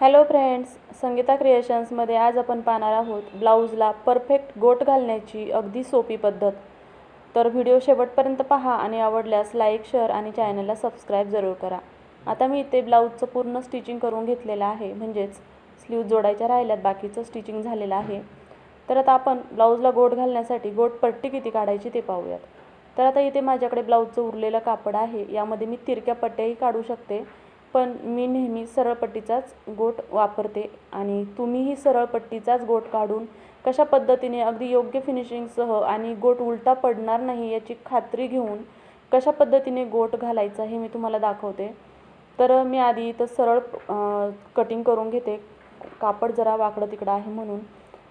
Hello friends Sangeeta क्रिएशन्समध्ये आज आपण पाहणार आहोत ब्लाऊजला परफेक्ट गोट घालण्याची अगदी सोपी पद्धत. तर व्हिडिओ शेवटपर्यंत पहा आणि आवडल्यास लाईक शेअर आणि चॅनलला सबस्क्राईब जरूर करा. आता मी इथे ब्लाऊजचं पूर्ण स्टिचिंग करून घेतलेलं आहे. म्हणजेच स्लीव जोडायच्या राहिल्यात बाकीचं स्टिचिंग झालेलं आहे. तर आता आपण ब्लाऊजला गोट घालण्यासाठी गोट पट्टी किती काढायची ते पाहूयात. तर आता इथे माझ्याकडे ब्लाऊजचं उरलेलं कापड आहे. यामध्ये मी तिरक्या पट्ट्याही काढू शकते. पण मी नेहमी सरळ पट्टीचाच गोट वापरते आणि तुम्हीही सरळ पट्टीचाच गोट काढून कशा पद्धतीने अगदी योग्य फिनिशिंगसह आणि गोट उलटा पडणार नाही याची खात्री घेऊन कशा पद्धतीने गोट घालायचा हे मी तुम्हाला दाखवते. तर मी आधी इथं सरळ कटिंग करून घेते. कापड जरा वाकडं तिकडं आहे म्हणून.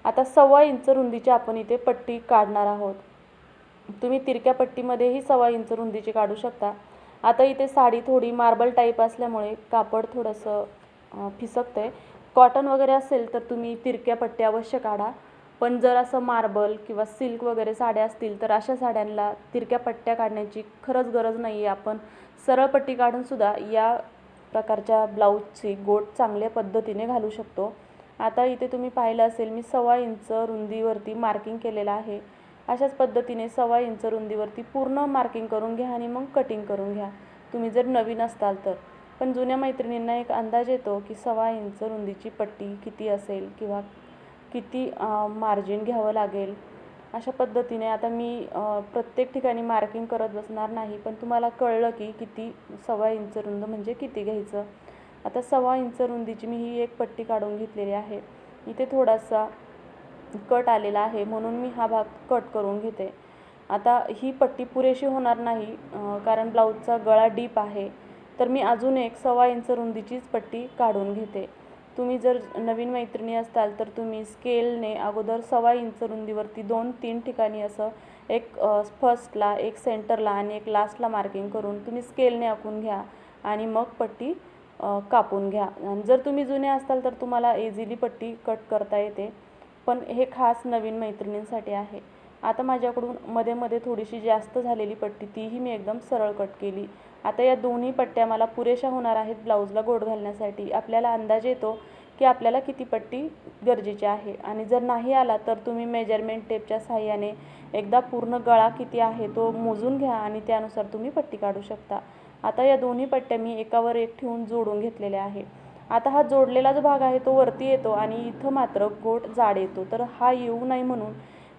आता सव्वा इंच रुंदीची आपण इथे पट्टी काढणार आहोत. तुम्ही तिरक्या पट्टीमध्येही सव्वा इंच रुंदीची काढू शकता. आता इथे साडी थोडी मार्बल टाईप असल्यामुळे कापड थोडंसं फिसकतं आहे कॉटन वगैरे असेल तर तुम्ही तिरक्या पट्ट्या अवश्य काढा. पण जर असं मार्बल किंवा सिल्क वगैरे साड्या असतील तर अशा साड्यांना तिरक्या पट्ट्या काढण्याची खरंच गरज नाही आहे आपण सरळ पट्टी काढूनसुद्धा या प्रकारच्या ब्लाऊजची गोट चांगल्या पद्धतीने घालू शकतो. आता इथे तुम्ही पाहिलं असेल मी सव्वा इंच रुंदीवरती मार्किंग केलेलं आहे. अशाच पद्धतीने सव्वा इंच रुंदीवरती पूर्ण मार्किंग करून घ्या आणि मग कटिंग करून घ्या. तुम्ही जर नवीन असताल तर. पण जुन्या मैत्रिणींना एक अंदाज येतो की सव्वा इंच रुंदीची पट्टी किती असेल किंवा किती मार्जिन घ्यावं लागेल? अशा पद्धतीने आता मी प्रत्येक ठिकाणी मार्किंग करत बसणार नाही पण तुम्हाला कळलं की किती सव्वा इंच रुंद म्हणजे किती घ्यायचं? आता सव्वा इंच रुंदीची मी ही एक पट्टी काढून घेतलेली आहे. इथे थोडासा कट आलेला आहे म्हणून मी हा भाग कट करून घेते. आता ही पट्टी पुरेशी होणार नाही कारण ब्लाऊजचा गळा डीप आहे. तर मी अजून एक सव्वा इंच रुंदीचीच पट्टी काढून घेते. तुम्ही जर नवीन मैत्रिणी असताल तर तुम्ही स्केलने अगोदर सव्वा इंच रुंदीवरती दोन तीन ठिकाणी असं एक फर्स्टला एक सेंटरला आणि एक लास्टला मार्किंग करून तुम्ही स्केलने आखून घ्या आणि मग पट्टी कापून घ्या. जर तुम्ही जुने असताल तर तुम्हाला इझिली पट्टी कट करता येते. पण हे खास नवीन मैत्रिणींसाठी आहे. आता माझ्याकडून मध्ये मध्ये थोडीशी जास्त झालेली पट्टी तीही मी एकदम सरळ कट केली. आता या दोन्ही पट्ट्या मला पुरेशा होणार आहेत ब्लाऊजला गोड घालण्यासाठी. आपल्याला अंदाज येतो की आपल्याला किती पट्टी गरजेची आहे. आणि जर नाही आला तर तुम्ही मेजरमेंट टेपच्या सहाय्याने एकदा पूर्ण गळा किती आहे तो मोजून घ्या आणि त्यानुसार तुम्ही पट्टी काढू शकता. आता या दोन्ही पट्ट्या मी एकावर एक ठेवून जोडून घेतलेल्या आहे आता हा जोडलेला जो भाग आहे तो वरती येतो आणि इथं मात्र गोट जाड येतो. तर हा येऊ नये म्हणून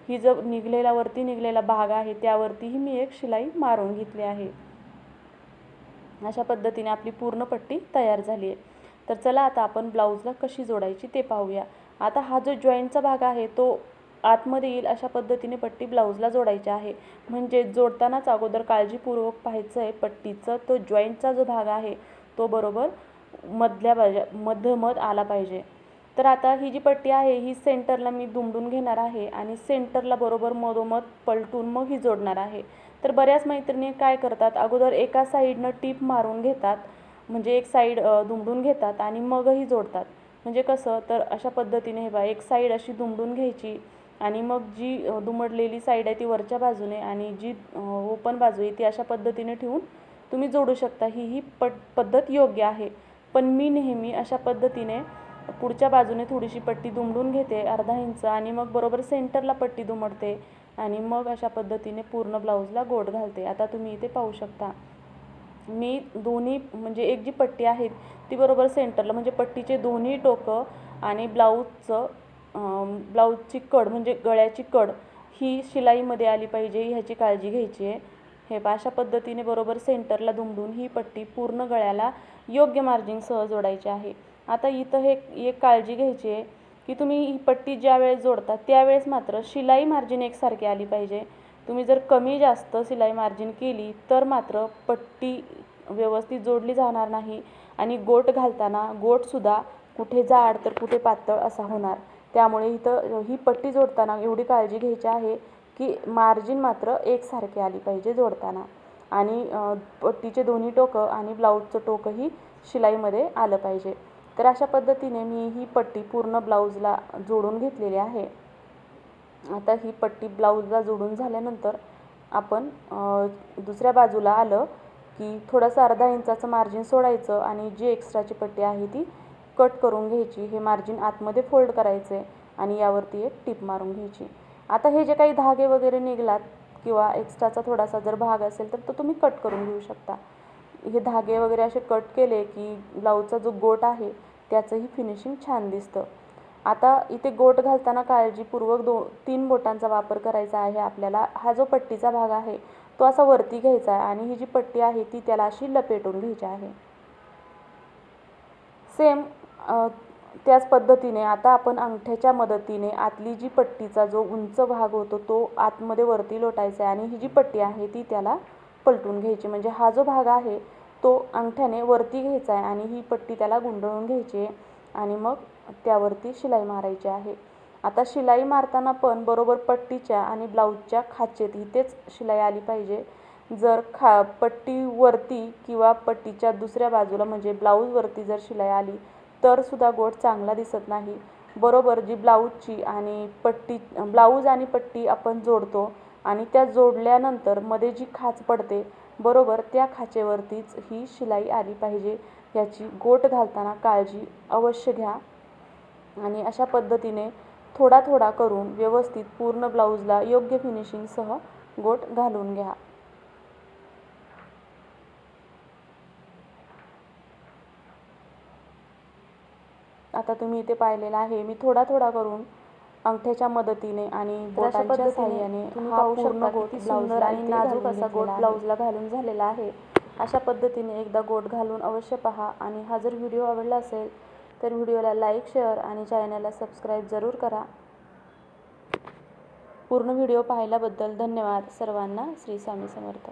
ही जो निघलेला वरती निघलेला भाग आहे त्यावरतीही मी एक शिलाई मारून घेतली आहे. अशा पद्धतीने आपली पूर्ण पट्टी तयार झाली आहे. तर चला आता आपण ब्लाऊजला कशी जोडायची ते पाहूया. आता हा जो जॉईंटचा भाग आहे तो आतमध्ये येईल अशा पद्धतीने पट्टी ब्लाऊजला जोडायची आहे. म्हणजे जोडतानाच अगोदर काळजीपूर्वक पाहायचं आहे पट्टीचं तो जॉईंटचा जो भाग आहे तो बरोबर मधल्या बाजा मध्यमध आला पाहिजे. तर आता ही जी पट्टी आहे ही सेंटरला मी दुमडून घेणार आहे आणि सेंटरला बरोबर मधोमध पलटून मग ही जोडणार आहे. तर बऱ्याच मैत्रिणी काय करतात अगोदर एका साईडनं टीप मारून घेतात म्हणजे एक साईड दुमडून घेतात आणि मगही जोडतात. म्हणजे कसं तर अशा पद्धतीने हे बा एक साईड अशी दुमडून घ्यायची आणि मग जी दुमडलेली साईड आहे ती वरच्या बाजूने आणि जी ओपन बाजू आहे ती अशा पद्धतीने ठेवून तुम्ही जोडू शकता. ही ही पट पद्धत योग्य आहे. पण मी नेहमी अशा पद्धतीने पुढच्या बाजूने थोडीशी पट्टी दुमडून घेते अर्धा इंच आणि मग बरोबर सेंटरला पट्टी दुमडते आणि मग अशा पद्धतीने पूर्ण ब्लाऊजला गोड घालते. आता तुम्ही इथे पाहू शकता. मी दोन्ही म्हणजे एक जी पट्टी आहे ती बरोबर सेंटरला म्हणजे पट्टीचे दोन्ही टोकं आणि ब्लाऊजचं ब्लाऊजची कड म्हणजे गळ्याची कड ही शिलाईमध्ये आली पाहिजे ह्याची काळजी घ्यायची आहे. हे पा अशा पद्धतीने बरोबर सेंटरला दुमडून ही पट्टी पूर्ण गळ्याला योग्य मार्जिनसह जोडायची आहे. आता इथं हे एक काळजी घ्यायची आहे की तुम्ही ही पट्टी ज्या वेळेस जोडता त्यावेळेस मात्र शिलाई मार्जिन एकसारखी आली पाहिजे. तुम्ही जर कमी जास्त शिलाई मार्जिन केली तर मात्र पट्टी व्यवस्थित जोडली जाणार नाही आणि गोट घालताना गोटसुद्धा कुठे जाड तर कुठे पातळ असा होणार. त्यामुळे इथं ही पट्टी जोडताना एवढी काळजी घ्यायची आहे की मार्जिन मात्र एकसारखे आली पाहिजे जोडताना. आणि पट्टीचे दोन्ही टोकं आणि ब्लाऊजचं टोकंही शिलाईमध्ये आलं पाहिजे. तर अशा पद्धतीने मी ही पट्टी पूर्ण ब्लाऊजला जोडून घेतलेली आहे. आता ही पट्टी ब्लाऊजला जोडून झाल्यानंतर आपण दुसऱ्या बाजूला आलं की थोडंसं अर्धा इंचाचं मार्जिन सोडायचं आणि जी एक्स्ट्राची पट्टी आहे ती कट करून घ्यायची. हे मार्जिन आतमध्ये फोल्ड करायचे आणि यावरती एक टीप मारून घ्यायची. आता हे जे काही धागे वगैरे निघलात किंवा एक्स्ट्राचा थोडासा जर भाग असेल तर तो तुम्ही कट करून घेऊ शकता. हे धागे वगैरे असे कट केले की ब्लाऊजचा जो गोट आहे त्याचंही फिनिशिंग छान दिसतं. आता इथे गोट घालताना काळजीपूर्वक दो तीन बोटांचा वापर करायचा आहे आपल्याला. हा जो पट्टीचा भाग आहे तो असा वरती घ्यायचा आहे आणि ही जी पट्टी आहे ती त्याला अशी लपेटून घ्यायची आहे. सेम त्याच पद्धतीने आता आपण अंगठ्याच्या मदतीने आतली जी पट्टीचा जो उंच भाग होतो तो आतमध्ये वरती लोटायचा आहे आणि ही जी पट्टी आहे ती त्याला पलटून घ्यायची. म्हणजे हा जो भाग आहे तो अंगठ्याने वरती घ्यायचा आहे आणि ही पट्टी त्याला गुंडळून घ्यायची आहे आणि मग त्यावरती शिलाई मारायची आहे. आता शिलाई मारताना पण बरोबर पट्टीच्या आणि ब्लाऊजच्या खाचेत इथेच शिलाई आली पाहिजे. जर खा पट्टीवरती किंवा पट्टीच्या दुसऱ्या बाजूला म्हणजे ब्लाऊजवरती जर शिलाई आली तर सुद्धा गोट चांगला दिसत नाही. बरोबर जी ब्लाऊजची आणि पट्टी ब्लाऊज आणि पट्टी आपण जोडतो आणि त्या जोडल्यानंतरमध्ये जी खाच पडते बरोबर त्या खाचेवरतीच ही शिलाई आली पाहिजे. याची गोट घालताना काळजी अवश्य घ्या. आणि अशा पद्धतीने थोडा थोडा करून व्यवस्थित पूर्ण ब्लाऊजला योग्य फिनिशिंगसह गोट घालून घ्या. आता तुम्ही इथे पाहिलेलं आहे मी थोडा थोडा करून अंगठ्याच्या मदतीने आणि बोटांच्या साहाय्याने तुम्ही पाहू शकता किती सुंदर आणि नाजूक असा गोट ब्लाऊजला घालून झालेला आहे. अशा पद्धतीने एकदा गोट घालून अवश्य पहा आणि हा जर व्हिडिओ आवडला असेल तर व्हिडिओला लाईक शेअर आणि चॅनलला सबस्क्राईब जरूर करा. पूर्ण व्हिडिओ पाहिल्याबद्दल धन्यवाद. सर्वांना श्री स्वामी समर्थ.